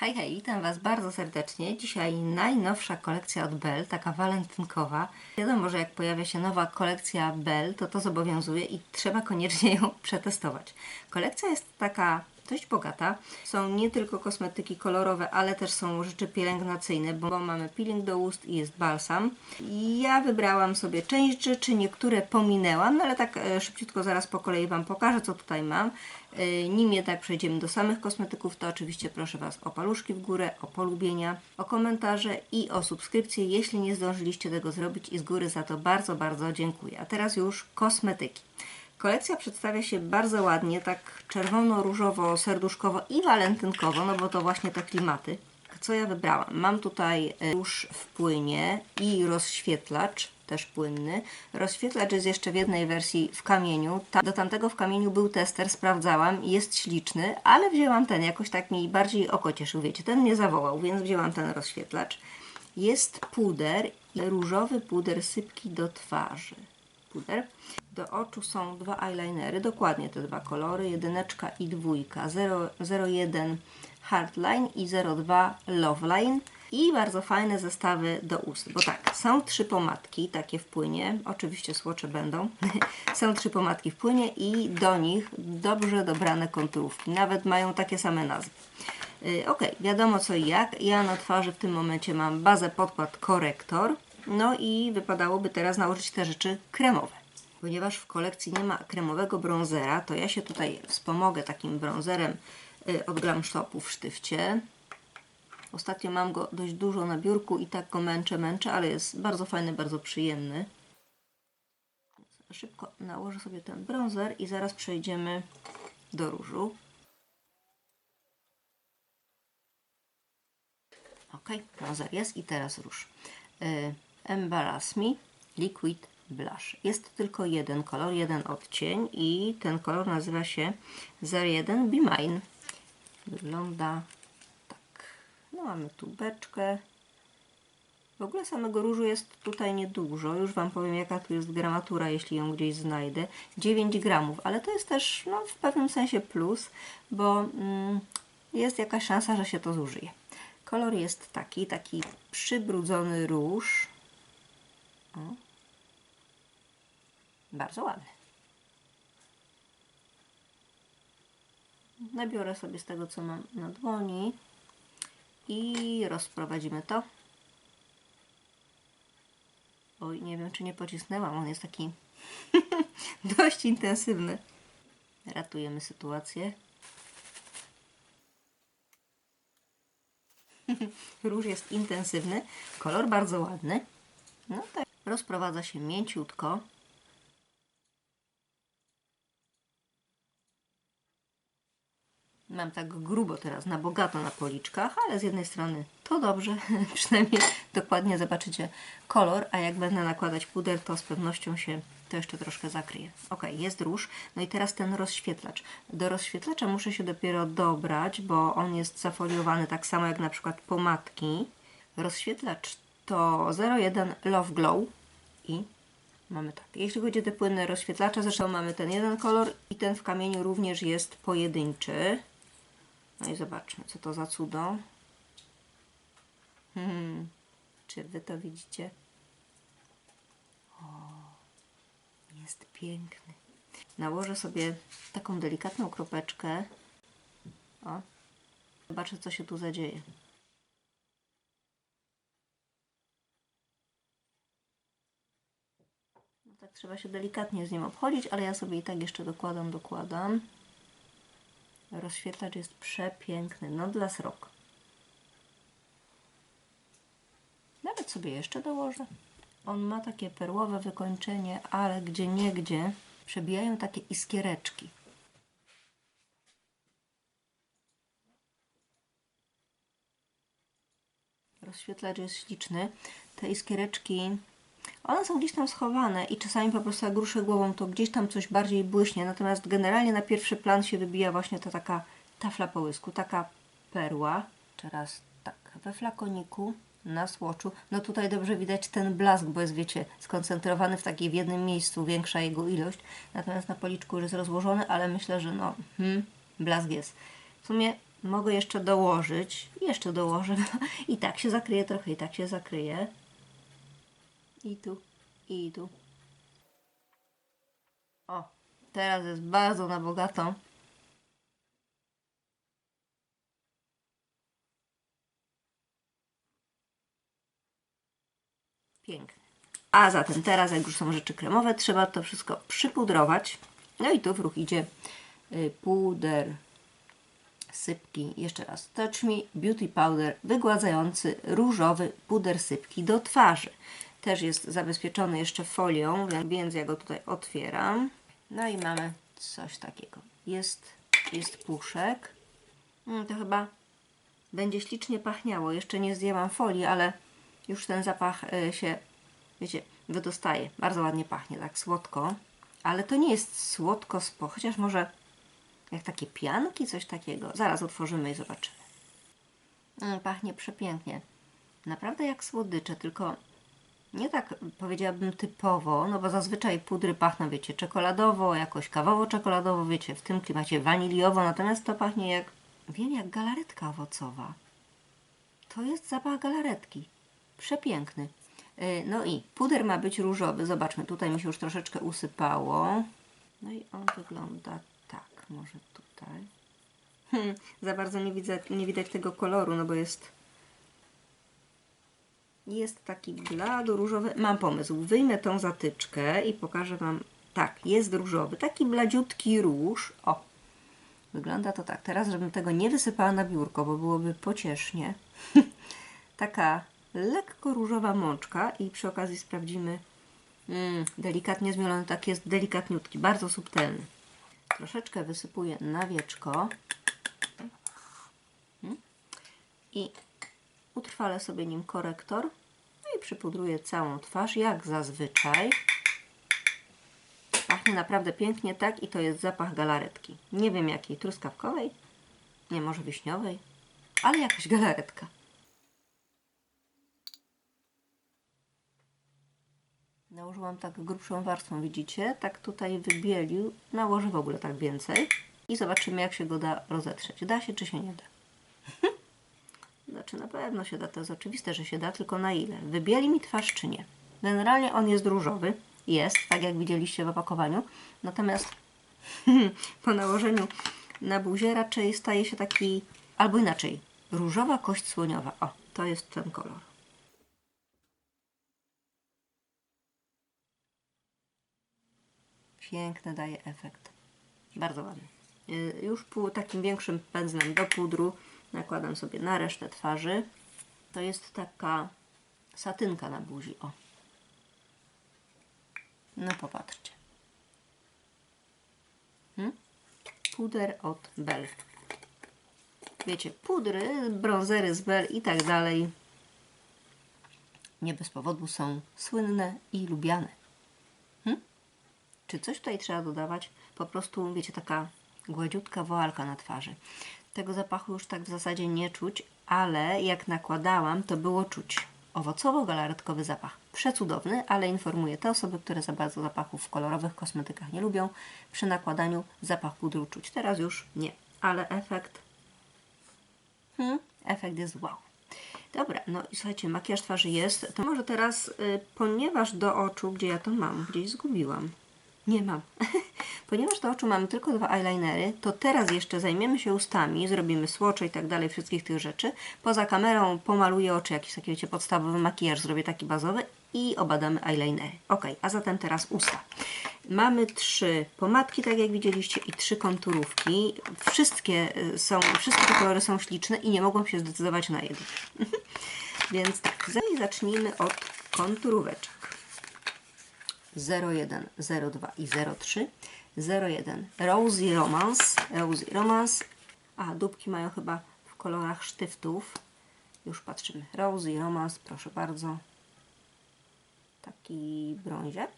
Hej, hej, witam Was bardzo serdecznie. Dzisiaj najnowsza kolekcja od Bell, taka walentynkowa. Wiadomo, że jak pojawia się nowa kolekcja Bell, to to zobowiązuje i trzeba koniecznie ją przetestować. Kolekcja jest taka dość bogata. Są nie tylko kosmetyki kolorowe, ale też są rzeczy pielęgnacyjne, bo mamy peeling do ust i jest balsam. Ja wybrałam sobie część rzeczy, niektóre pominęłam, no ale tak e, szybciutko zaraz po kolei Wam pokażę, co tutaj mam. E, Nim jednak przejdziemy do samych kosmetyków, to oczywiście proszę Was o paluszki w górę, o polubienia, o komentarze i o subskrypcję, jeśli nie zdążyliście tego zrobić i z góry za to bardzo, bardzo dziękuję. A teraz już kosmetyki. Kolekcja przedstawia się bardzo ładnie, tak czerwono-różowo, serduszkowo i walentynkowo, no bo to właśnie te klimaty. Co ja wybrałam? Mam tutaj róż w płynie i rozświetlacz, też płynny. Rozświetlacz jest jeszcze w jednej wersji w kamieniu. Do tamtego w kamieniu był tester, sprawdzałam, jest śliczny, ale wzięłam ten, jakoś tak mi bardziej oko cieszył, wiecie, ten mnie zawołał, więc wzięłam ten rozświetlacz. Jest puder, różowy puder sypki do twarzy. Puder. Do oczu są dwa eyelinery, dokładnie te dwa kolory, jedyneczka i dwójka, 0, 01 Hardline i 02 Loveline. I bardzo fajne zestawy do ust, bo tak, są trzy pomadki, takie w płynie, oczywiście słocze będą, są trzy pomadki w płynie i do nich dobrze dobrane konturówki, nawet mają takie same nazwy. Yy, ok, wiadomo co i jak, ja na twarzy w tym momencie mam bazę, podkład, korektor, no i wypadałoby teraz nałożyć te rzeczy kremowe. Ponieważ w kolekcji nie ma kremowego bronzera, to ja się tutaj wspomogę takim bronzerem y, od Glam Shopu w sztywcie. Ostatnio mam go dość dużo na biurku i tak go męczę, męczę, ale jest bardzo fajny, bardzo przyjemny. Szybko nałożę sobie ten bronzer i zaraz przejdziemy do różu. Ok, bronzer jest i teraz róż. Y, Embarrass Me Liquid Blush. Jest tylko jeden kolor, jeden odcień i ten kolor nazywa się 01 Be Mine. Wygląda tak. No mamy tu beczkę. W ogóle samego różu jest tutaj niedużo. Już Wam powiem jaka tu jest gramatura, jeśli ją gdzieś znajdę. 9 gramów, ale to jest też no, w pewnym sensie plus, bo mm, jest jakaś szansa, że się to zużyje. Kolor jest taki, taki przybrudzony róż. O. Bardzo ładny. Nabiorę sobie z tego, co mam na dłoni i rozprowadzimy to. Oj, nie wiem, czy nie pocisnęłam. On jest taki dość intensywny. Ratujemy sytuację. Róż jest intensywny, kolor bardzo ładny. No tak, rozprowadza się mięciutko. Mam tak grubo teraz, na bogato na policzkach, ale z jednej strony to dobrze, przynajmniej dokładnie zobaczycie kolor, a jak będę nakładać puder, to z pewnością się to jeszcze troszkę zakryje. Ok, jest róż. No i teraz ten rozświetlacz. Do rozświetlacza muszę się dopiero dobrać, bo on jest zafoliowany tak samo jak na przykład pomadki. Rozświetlacz to 01 Love Glow i mamy tak. Jeśli chodzi o te płynne rozświetlacze, zresztą mamy ten jeden kolor i ten w kamieniu również jest pojedynczy. No i zobaczmy, co to za cudo. Hmm. Czy Wy to widzicie? O, jest piękny. Nałożę sobie taką delikatną kropeczkę. O, zobaczę, co się tu zadzieje. Tak trzeba się delikatnie z nim obchodzić, ale ja sobie i tak jeszcze dokładam, dokładam. Rozświetlacz jest przepiękny, no dla srok. Nawet sobie jeszcze dołożę. On ma takie perłowe wykończenie, ale gdzie niegdzie przebijają takie iskiereczki. Rozświetlacz jest śliczny. Te iskiereczki, one są gdzieś tam schowane i czasami po prostu jak ruszę głową, to gdzieś tam coś bardziej błyśnie. Natomiast generalnie na pierwszy plan się wybija właśnie ta taka tafla połysku, taka perła. Teraz tak, we flakoniku, na słoczu. No tutaj dobrze widać ten blask, bo jest, wiecie, skoncentrowany w takiej w jednym miejscu, większa jego ilość. Natomiast na policzku już jest rozłożony, ale myślę, że no, hmm, blask jest. W sumie mogę jeszcze dołożyć. Jeszcze dołożę. I tak się zakryje trochę, i tak się zakryje. I tu, i tu. O, teraz jest bardzo na bogato. Pięknie. A zatem teraz, jak już są rzeczy kremowe, trzeba to wszystko przypudrować. No i tu w ruch idzie y, puder sypki. Jeszcze raz. Touch Me Beauty Powder wygładzający różowy puder sypki do twarzy. Też jest zabezpieczony jeszcze folią, więc ja go tutaj otwieram. No i mamy coś takiego. Jest, jest puszek. Mm, to chyba będzie ślicznie pachniało. Jeszcze nie zdjęłam folii, ale już ten zapach y, się, wiecie, wydostaje. Bardzo ładnie pachnie, tak słodko. Ale to nie jest słodko, spo, chociaż może jak takie pianki, coś takiego. Zaraz otworzymy i zobaczymy. Mm, pachnie przepięknie. Naprawdę jak słodycze, tylko nie tak powiedziałabym typowo, no bo zazwyczaj pudry pachną, wiecie, czekoladowo, jakoś kawowo-czekoladowo, wiecie, w tym klimacie waniliowo, natomiast to pachnie jak, wiem, jak galaretka owocowa. To jest zapach galaretki. Przepiękny. Yy, No i puder ma być różowy. Zobaczmy, tutaj mi się już troszeczkę usypało. No i on wygląda tak, może tutaj. Hmm, za bardzo nie, widzę, nie widać tego koloru, no bo jest jest taki blado różowy. Mam pomysł. Wyjmę tą zatyczkę i pokażę Wam. Tak, jest różowy. Taki bladziutki róż. O, wygląda to tak. Teraz, żebym tego nie wysypała na biurko, bo byłoby pociesznie. Taka lekko różowa mączka i przy okazji sprawdzimy. Mm, delikatnie zmielony, tak jest delikatniutki, bardzo subtelny. Troszeczkę wysypuję na wieczko. Mm. I utrwalę sobie nim korektor. No i przypudruję całą twarz, jak zazwyczaj. Pachnie naprawdę pięknie, tak? I to jest zapach galaretki. Nie wiem jakiej, truskawkowej? Nie, może wiśniowej? Ale jakaś galaretka. Nałożyłam tak grubszą warstwą, widzicie? Tak tutaj wybielił. Nałożę w ogóle tak więcej. I zobaczymy, jak się go da rozetrzeć. Da się, czy się nie da? Znaczy na pewno się da, to jest oczywiste, że się da, tylko na ile? Wybieli mi twarz czy nie? Generalnie on jest różowy, jest, tak jak widzieliście w opakowaniu, natomiast po nałożeniu na buzię raczej staje się taki, albo inaczej, różowa kość słoniowa. O, to jest ten kolor. Piękny daje efekt. Bardzo ładny. Y, Już pół, takim większym pędzlem do pudru nakładam sobie na resztę twarzy. To jest taka satynka na buzi. O. No popatrzcie. Hmm? Puder od Bell. Wiecie, pudry, brązery z Bell i tak dalej. Nie bez powodu są słynne i lubiane. Hmm? Czy coś tutaj trzeba dodawać? Po prostu, wiecie, taka gładziutka woalka na twarzy. Tego zapachu już tak w zasadzie nie czuć, ale jak nakładałam, to było czuć. Owocowo-galaretkowy zapach. Przecudowny, ale informuję te osoby, które za bardzo zapachów w kolorowych kosmetykach nie lubią. Przy nakładaniu zapach pudru czuć. Teraz już nie, ale efekt. Hmm, efekt jest wow. Dobra, no i słuchajcie, makijaż twarzy jest. To może teraz, y, ponieważ do oczu, gdzie ja to mam, gdzieś zgubiłam. Nie mam. Ponieważ do oczu mamy tylko dwa eyelinery, to teraz jeszcze zajmiemy się ustami, zrobimy słocze i tak dalej, wszystkich tych rzeczy. Poza kamerą pomaluję oczy, jakiś taki, wiecie, podstawowy makijaż zrobię taki bazowy i obadamy eyelinery. Ok, a zatem teraz usta. Mamy trzy pomadki, tak jak widzieliście, i trzy konturówki. Wszystkie y, są, wszystkie te kolory są śliczne i nie mogłam się zdecydować na jeden. Więc tak, zacznijmy od konturóweczek. 01, 02 i 03. 01 Rosy Romance. Rosy Romance. A, dupki mają chyba w kolorach sztyftów. Już patrzymy. Rosy Romance, proszę bardzo. Taki brąziak.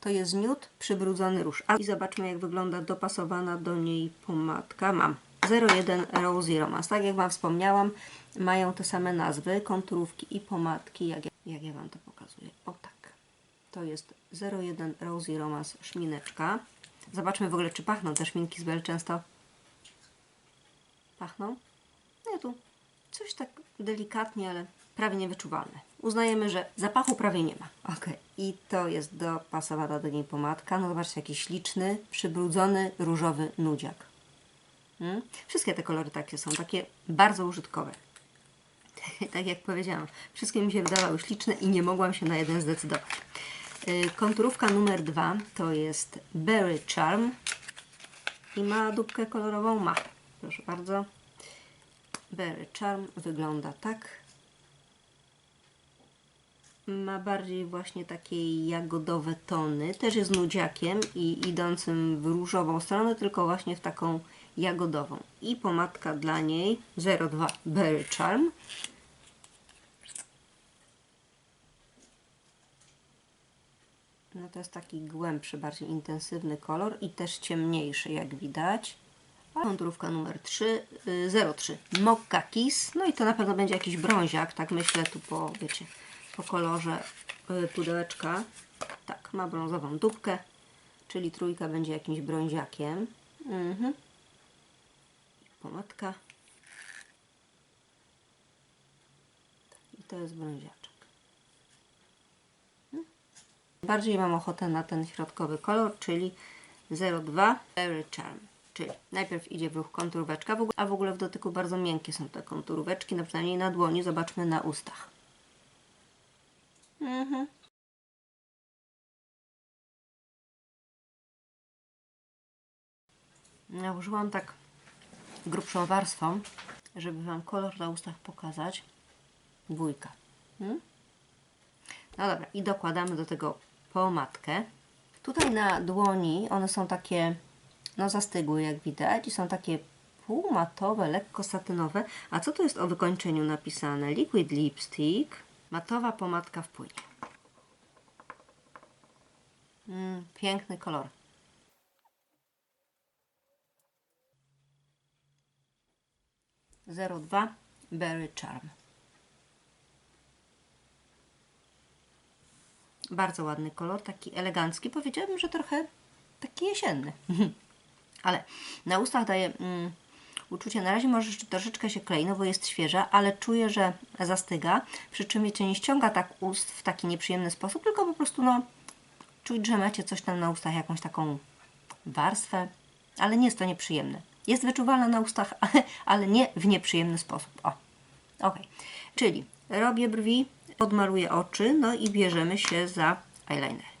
To jest nude, przybrudzony róż. A i zobaczmy, jak wygląda dopasowana do niej pomadka. Mam 01 Rosy Romance. Tak jak Wam wspomniałam, mają te same nazwy, konturówki i pomadki, jak ja, jak ja Wam to pokazuję. O tak. To jest 01 Rosy Romance szmineczka. Zobaczmy w ogóle, czy pachną te szminki z Bell często. pachną. No i tu coś tak delikatnie, ale prawie niewyczuwalne. Uznajemy, że zapachu prawie nie ma. Ok. I to jest dopasowana do niej pomadka. No zobaczcie, jaki śliczny, przybrudzony, różowy nudziak. Mm? Wszystkie te kolory takie są, takie bardzo użytkowe. tak jak powiedziałam, wszystkie mi się wydawały śliczne i nie mogłam się na jeden zdecydować. Yy, Konturówka numer dwa to jest Berry Charm i ma dupkę kolorową? Ma. Proszę bardzo. Berry Charm wygląda tak. Ma bardziej właśnie takie jagodowe tony. Też jest nudziakiem i idącym w różową stronę, tylko właśnie w taką jagodową. I pomadka dla niej 02 Berry Charm. No to jest taki głębszy, bardziej intensywny kolor i też ciemniejszy, jak widać. Konturówka numer 3, y, 03 Mokka Kiss. No i to na pewno będzie jakiś brąziak, tak myślę tu po, wiecie, po kolorze y, pudełeczka. Tak, ma brązową dupkę, czyli trójka będzie jakimś brąziakiem. Mhm. Pomadka. I to jest brąziaczek. Bardziej mam ochotę na ten środkowy kolor, czyli 02 Berry Charm. Czyli najpierw idzie w ruch konturóweczka, a w ogóle w dotyku bardzo miękkie są te konturóweczki, no przynajmniej na dłoni, zobaczmy na ustach. Mhm. Nałożyłam tak grubszą warstwą, żeby Wam kolor na ustach pokazać. Dwójka. Hmm? No dobra, i dokładamy do tego pomadkę. Tutaj na dłoni one są takie, no zastygłe jak widać i są takie półmatowe, lekko satynowe. A co tu jest o wykończeniu napisane? Liquid lipstick, matowa pomadka w płynie. Mm, piękny kolor. Zero dwa Berry Charm. Bardzo ładny kolor, taki elegancki. Powiedziałabym, że trochę taki jesienny. ale na ustach daje mm, uczucie, na razie może jeszcze troszeczkę się klei, no bo jest świeża, ale czuję, że zastyga. Przy czym wiecie, nie ściąga tak ust w taki nieprzyjemny sposób, tylko po prostu no czuć, że macie coś tam na ustach, jakąś taką warstwę, ale nie jest to nieprzyjemne. Jest wyczuwalna na ustach, ale, nie w nieprzyjemny sposób. O, ok. Czyli robię brwi, podmaluję oczy, no i bierzemy się za eyeliner.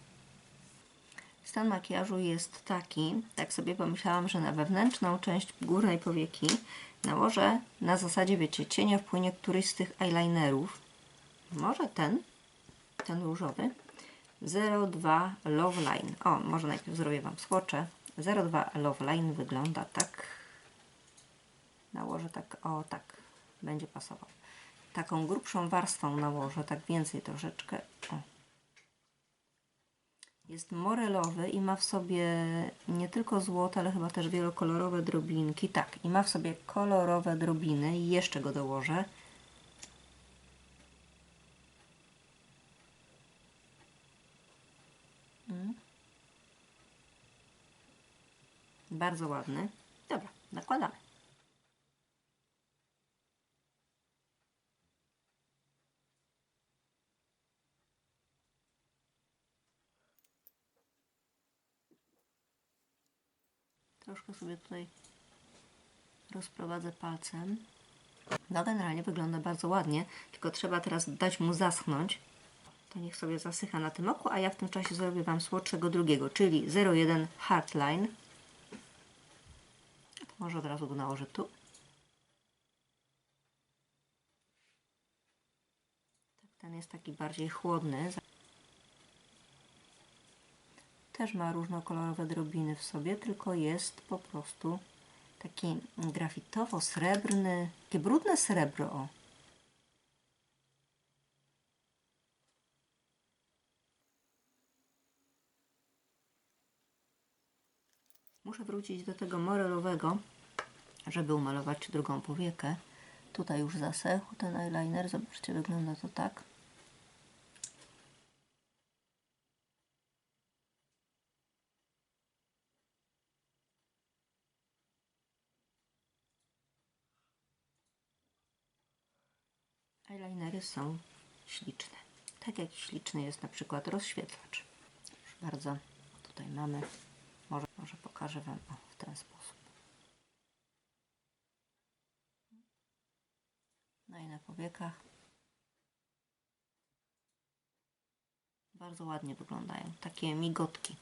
Stan makijażu jest taki, tak sobie pomyślałam, że na wewnętrzną część górnej powieki nałożę na zasadzie, wiecie, cienia wpłynie któryś z tych eyelinerów. Może ten, ten różowy. 02 Love Line. O, może najpierw zrobię Wam swocze. 02 Love Line wygląda tak. Nałożę tak, o tak, będzie pasował. Taką grubszą warstwą nałożę, tak więcej troszeczkę. O. Jest morelowy i ma w sobie nie tylko złote, ale chyba też wielokolorowe drobinki. Tak, i ma w sobie kolorowe drobiny i jeszcze go dołożę. Mm. Bardzo ładny. Dobra, nakładamy. Troszkę sobie tutaj rozprowadzę palcem. No generalnie wygląda bardzo ładnie, tylko trzeba teraz dać mu zaschnąć. To niech sobie zasycha na tym oku, a ja w tym czasie zrobię Wam słodszego drugiego, czyli 01 Heartline. To może od razu go nałożę tu. Tak, ten jest taki bardziej chłodny. Też ma różnokolorowe drobiny w sobie, tylko jest po prostu taki grafitowo-srebrny, takie brudne srebro. O. Muszę wrócić do tego morelowego, żeby umalować drugą powiekę. Tutaj już zasechł ten eyeliner. Zobaczcie, wygląda to tak. Eyelinery są śliczne. Tak jak śliczny jest na przykład rozświetlacz. Już bardzo tutaj mamy. Może, może pokażę Wam o, w ten sposób. No i na powiekach. Bardzo ładnie wyglądają. Takie migotki.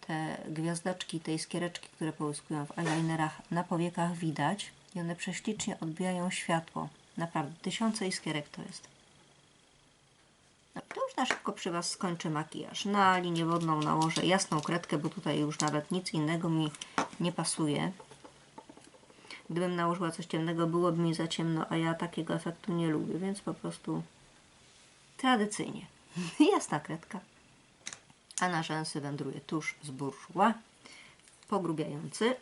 Te gwiazdeczki, te iskiereczki, które połyskują w eyelinerach na powiekach widać. I one prześlicznie odbijają światło. Naprawdę, tysiące iskierek to jest. No, to już na szybko przy Was skończę makijaż. Na linię wodną nałożę jasną kredkę, bo tutaj już nawet nic innego mi nie pasuje. Gdybym nałożyła coś ciemnego, byłoby mi za ciemno, a ja takiego efektu nie lubię, więc po prostu tradycyjnie. Jasna kredka. A na rzęsy wędruje tusz z bourgeois, pogrubiający.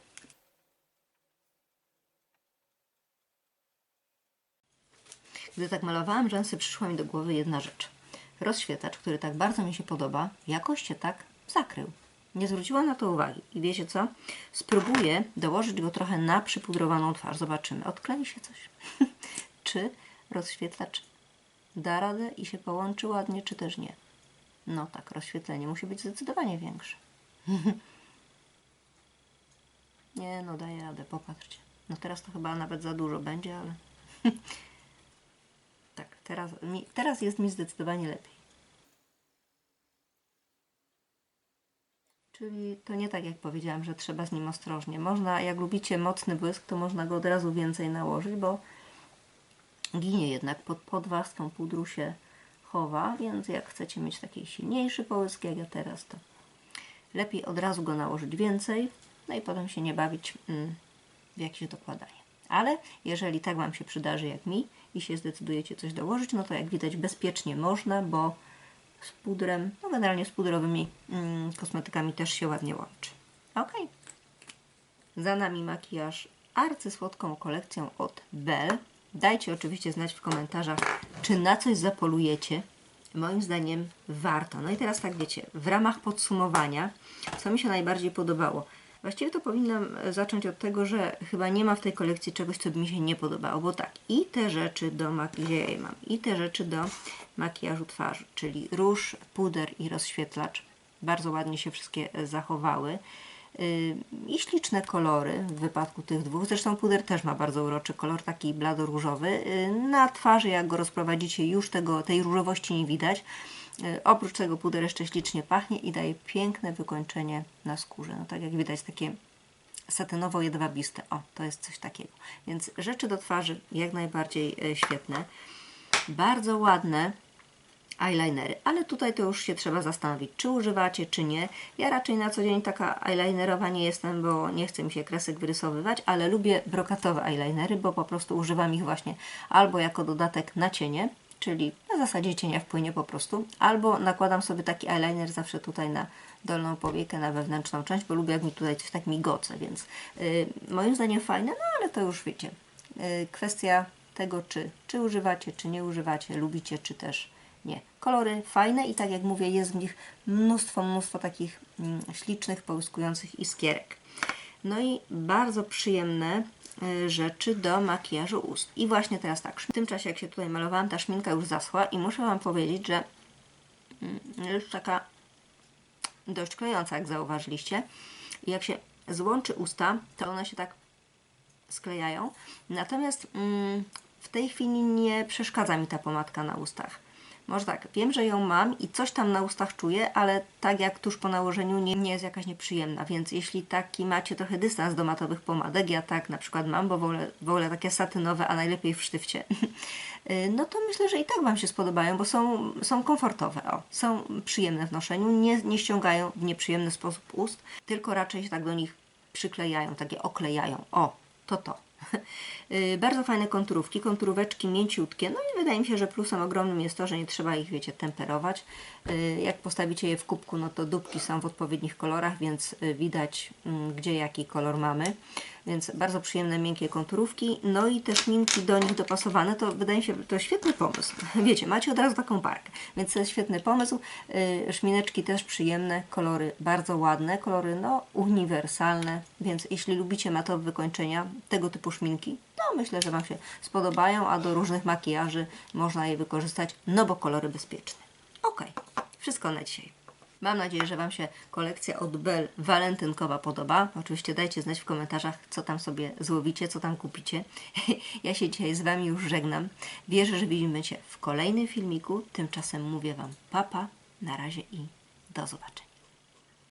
Gdy tak malowałam rzęsy, przyszła mi do głowy jedna rzecz. Rozświetlacz, który tak bardzo mi się podoba, jakoś się tak zakrył. Nie zwróciłam na to uwagi. I wiecie co? Spróbuję dołożyć go trochę na przypudrowaną twarz. Zobaczymy. Odklei się coś. czy rozświetlacz da radę i się połączy ładnie, czy też nie? No tak, rozświetlenie musi być zdecydowanie większe. nie, no daje radę, popatrzcie. No teraz to chyba nawet za dużo będzie, ale... teraz, mi, teraz jest mi zdecydowanie lepiej. Czyli to nie tak jak powiedziałam, że trzeba z nim ostrożnie. Można, jak lubicie mocny błysk, to można go od razu więcej nałożyć, bo ginie jednak pod, pod warstwą pudru się chowa, więc jak chcecie mieć taki silniejszy połysk jak ja teraz, to lepiej od razu go nałożyć więcej, no i potem się nie bawić mm, w jakieś dokładanie. Ale jeżeli tak Wam się przydarzy jak mi i się zdecydujecie coś dołożyć, no to jak widać bezpiecznie można, bo z pudrem, no generalnie z pudrowymi mm, kosmetykami też się ładnie łączy. Ok. Za nami makijaż arcysłodką kolekcją od Bell. Dajcie oczywiście znać w komentarzach, czy na coś zapolujecie. Moim zdaniem warto. No i teraz tak wiecie, w ramach podsumowania, co mi się najbardziej podobało. Właściwie to powinnam zacząć od tego, że chyba nie ma w tej kolekcji czegoś, co by mi się nie podobało, bo tak, i te rzeczy do makijażu, ja mam, i te rzeczy do makijażu twarzy, czyli róż, puder i rozświetlacz. Bardzo ładnie się wszystkie zachowały. Yy, I śliczne kolory w wypadku tych dwóch. Zresztą puder też ma bardzo uroczy kolor, taki blado-różowy. Na twarzy, jak go rozprowadzicie, już tego, tej różowości nie widać. Yy, Oprócz tego puder jeszcze ślicznie pachnie i daje piękne wykończenie na skórze. No tak jak widać, takie satynowo-jedwabiste. O, to jest coś takiego. Więc rzeczy do twarzy jak najbardziej e, świetne. Bardzo ładne eyelinery, ale tutaj to już się trzeba zastanowić, czy używacie, czy nie. Ja raczej na co dzień taka eyelinerowa nie jestem, bo nie chce mi się kresek wyrysowywać, ale lubię brokatowe eyelinery, bo po prostu używam ich właśnie albo jako dodatek na cienie, czyli na zasadzie cienia wpłynie po prostu, albo nakładam sobie taki eyeliner zawsze tutaj na dolną powiekę, na wewnętrzną część, bo lubię jak mi tutaj coś tak migoce, więc yy, moim zdaniem fajne, no ale to już wiecie, yy, kwestia tego, czy, czy używacie, czy nie używacie, lubicie, czy też nie. Kolory fajne i tak jak mówię, jest w nich mnóstwo, mnóstwo takich mm, ślicznych, połyskujących iskierek. No i bardzo przyjemne rzeczy do makijażu ust. I właśnie teraz tak, w tym czasie jak się tutaj malowałam, ta szminka już zaschła i muszę Wam powiedzieć, że mm, już taka dość klejąca, jak zauważyliście. I jak się złączy usta, to one się tak sklejają. Natomiast mm, w tej chwili nie przeszkadza mi ta pomadka na ustach. Może tak, wiem, że ją mam i coś tam na ustach czuję, ale tak jak tuż po nałożeniu nie, nie jest jakaś nieprzyjemna, więc jeśli taki macie trochę dystans do matowych pomadek, ja tak na przykład mam, bo wolę, wolę takie satynowe, a najlepiej w sztywcie, y, no to myślę, że i tak Wam się spodobają, bo są, są komfortowe, o, są przyjemne w noszeniu, nie, nie ściągają w nieprzyjemny sposób ust, tylko raczej się tak do nich przyklejają, takie oklejają, o, to to. Y, Bardzo fajne konturówki, konturóweczki mięciutkie, no i wydaje mi się, że plusem ogromnym jest to, że nie trzeba ich, wiecie, temperować. Y, Jak postawicie je w kubku, no to dupki są w odpowiednich kolorach, więc y, widać, mm, gdzie jaki kolor mamy. Więc bardzo przyjemne, miękkie konturówki, no i te szminki do nich dopasowane, to wydaje mi się, to świetny pomysł. Wiecie, macie od razu taką parkę, więc to jest świetny pomysł. Yy, szmineczki też przyjemne, kolory bardzo ładne, kolory no uniwersalne, więc jeśli lubicie matowe wykończenia, tego typu szminki, to myślę, że Wam się spodobają, a do różnych makijaży można je wykorzystać, no bo kolory bezpieczne. Ok, wszystko na dzisiaj. Mam nadzieję, że Wam się kolekcja od Bell walentynkowa podoba. Oczywiście dajcie znać w komentarzach, co tam sobie złowicie, co tam kupicie. Ja się dzisiaj z Wami już żegnam. Wierzę, że widzimy się w kolejnym filmiku. Tymczasem mówię Wam papa, na razie i do zobaczenia.